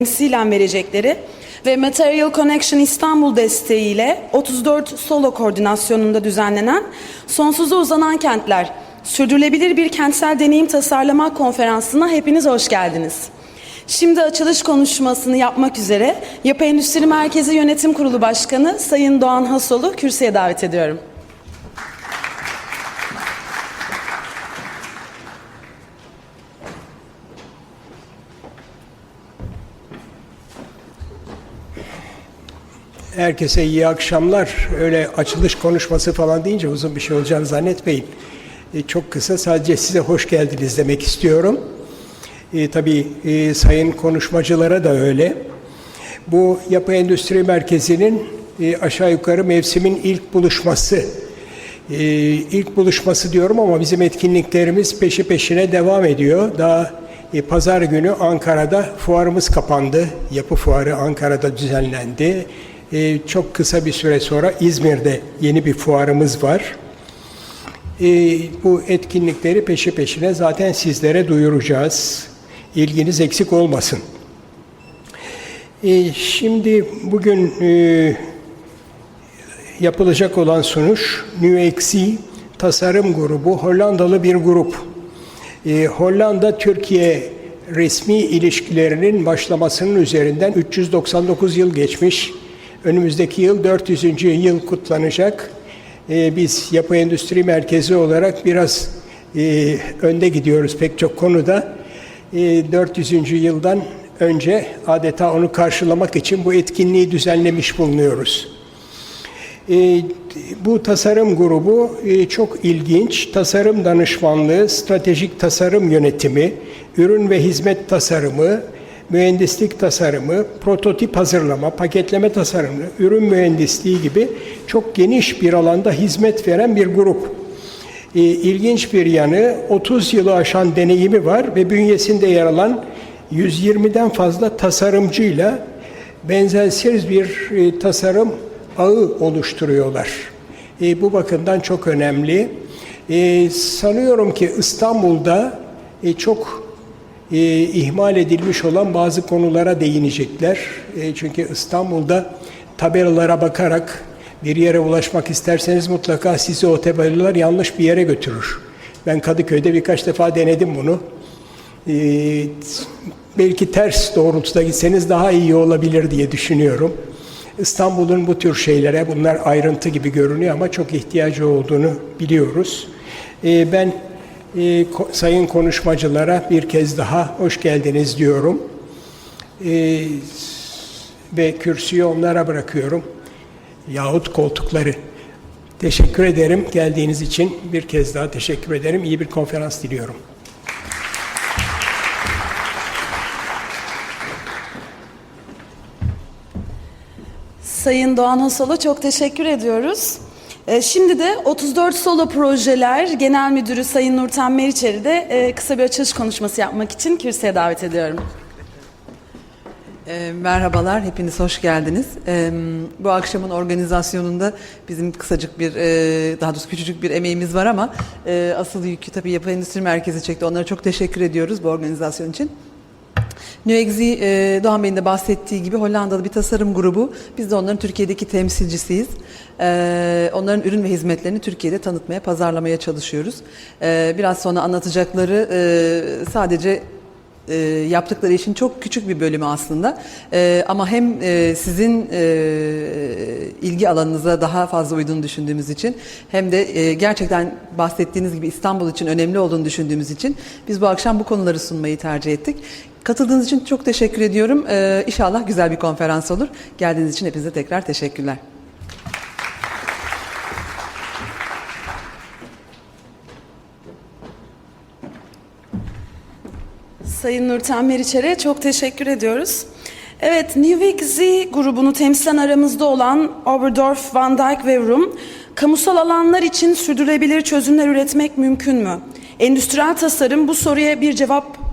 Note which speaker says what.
Speaker 1: temsilen verecekleri ve Material Connection İstanbul desteğiyle 34 solo koordinasyonunda düzenlenen Sonsuza Uzanan Kentler Sürdürülebilir Bir Kentsel Deneyim Tasarlama Konferansı'na hepiniz hoş geldiniz. Şimdi açılış konuşmasını yapmak üzere Yapı Endüstri Merkezi Yönetim Kurulu Başkanı Sayın Doğan Hasol'u kürsüye davet ediyorum.
Speaker 2: Herkese iyi akşamlar. Öyle açılış konuşması falan deyince uzun bir şey olacağını zannetmeyin. E, çok kısa sadece size hoş geldiniz demek istiyorum. E, tabii e, sayın konuşmacılara da öyle. Bu Yapı Endüstri Merkezi'nin e, aşağı yukarı mevsimin ilk buluşması. E, ilk buluşması diyorum ama bizim etkinliklerimiz peşi peşine devam ediyor. Daha e, pazar günü Ankara'da fuarımız kapandı. Yapı fuarı Ankara'da düzenlendi. E, çok kısa bir süre sonra İzmir'de yeni bir fuarımız var. E, bu etkinlikleri peşi peşine zaten sizlere duyuracağız. İlginiz eksik olmasın. E, şimdi bugün e, yapılacak olan sunuş New XC Tasarım Grubu, Hollandalı bir grup. E, Hollanda-Türkiye resmi ilişkilerinin başlamasının üzerinden 399 yıl geçmiş. Önümüzdeki yıl 400. yıl kutlanacak. E, biz Yapı Endüstri Merkezi olarak biraz e, önde gidiyoruz pek çok konuda. E, 400. yıldan önce adeta onu karşılamak için bu etkinliği düzenlemiş bulunuyoruz. E, bu tasarım grubu e, çok ilginç. Tasarım danışmanlığı, stratejik tasarım yönetimi, ürün ve hizmet tasarımı, mühendislik tasarımı, prototip hazırlama, paketleme tasarımı, ürün mühendisliği gibi çok geniş bir alanda hizmet veren bir grup. E, ilginç bir yanı 30 yılı aşan deneyimi var ve bünyesinde yer alan 120'den fazla tasarımcıyla benzersiz bir e, tasarım ağı oluşturuyorlar. E, bu bakımdan çok önemli. E, sanıyorum ki İstanbul'da çok e, ihmal edilmiş olan bazı konulara değinecekler. E, çünkü İstanbul'da tabelalara bakarak bir yere ulaşmak isterseniz mutlaka sizi o tabelalar yanlış bir yere götürür. Ben Kadıköy'de birkaç defa denedim bunu. E, belki ters doğrultuda gitseniz daha iyi olabilir diye düşünüyorum. İstanbul'un bu tür şeylere, bunlar ayrıntı gibi görünüyor ama çok ihtiyacı olduğunu biliyoruz. Ee, ben e, sayın konuşmacılara bir kez daha hoş geldiniz diyorum. Ee, ve kürsüyü onlara bırakıyorum. Yahut koltukları. Teşekkür ederim geldiğiniz için. Bir kez daha teşekkür ederim. İyi bir konferans diliyorum.
Speaker 1: Sayın Doğan Hasol'a çok teşekkür ediyoruz. Ee, Şimdi de 34 Solo Projeler Genel Müdürü Sayın Nurten Meriçer'i de e, kısa bir açılış konuşması yapmak için kürsüye davet ediyorum.
Speaker 3: E, merhabalar, hepiniz hoş geldiniz. E, bu akşamın organizasyonunda bizim kısacık bir, e, daha doğrusu küçücük bir emeğimiz var ama e, asıl yükü tabii Yapı Endüstri Merkezi çekti. Onlara çok teşekkür ediyoruz bu organizasyon için. Nüegzi, e, Doğan Bey'in de bahsettiği gibi Hollandalı bir tasarım grubu. Biz de onların Türkiye'deki temsilcisiyiz. E, onların ürün ve hizmetlerini Türkiye'de tanıtmaya, pazarlamaya çalışıyoruz. E, biraz sonra anlatacakları sadece e, yaptıkları işin çok küçük bir bölümü aslında. E, ama hem e, sizin e, ilgi alanınıza daha fazla uyduğunu düşündüğümüz için hem de e, gerçekten bahsettiğiniz gibi İstanbul için önemli olduğunu düşündüğümüz için biz bu akşam bu konuları sunmayı tercih ettik. Katıldığınız için çok teşekkür ediyorum. E, inşallah güzel bir konferans olur. Geldiğiniz için hepinize tekrar teşekkürler.
Speaker 1: Sayın Nurten Meriçer'e çok teşekkür ediyoruz. Evet, New Z grubunu temsilen aramızda olan Oberdorf, Van Dijk ve Rum, kamusal alanlar için sürdürülebilir çözümler üretmek mümkün mü? Endüstriyel tasarım bu soruya bir cevap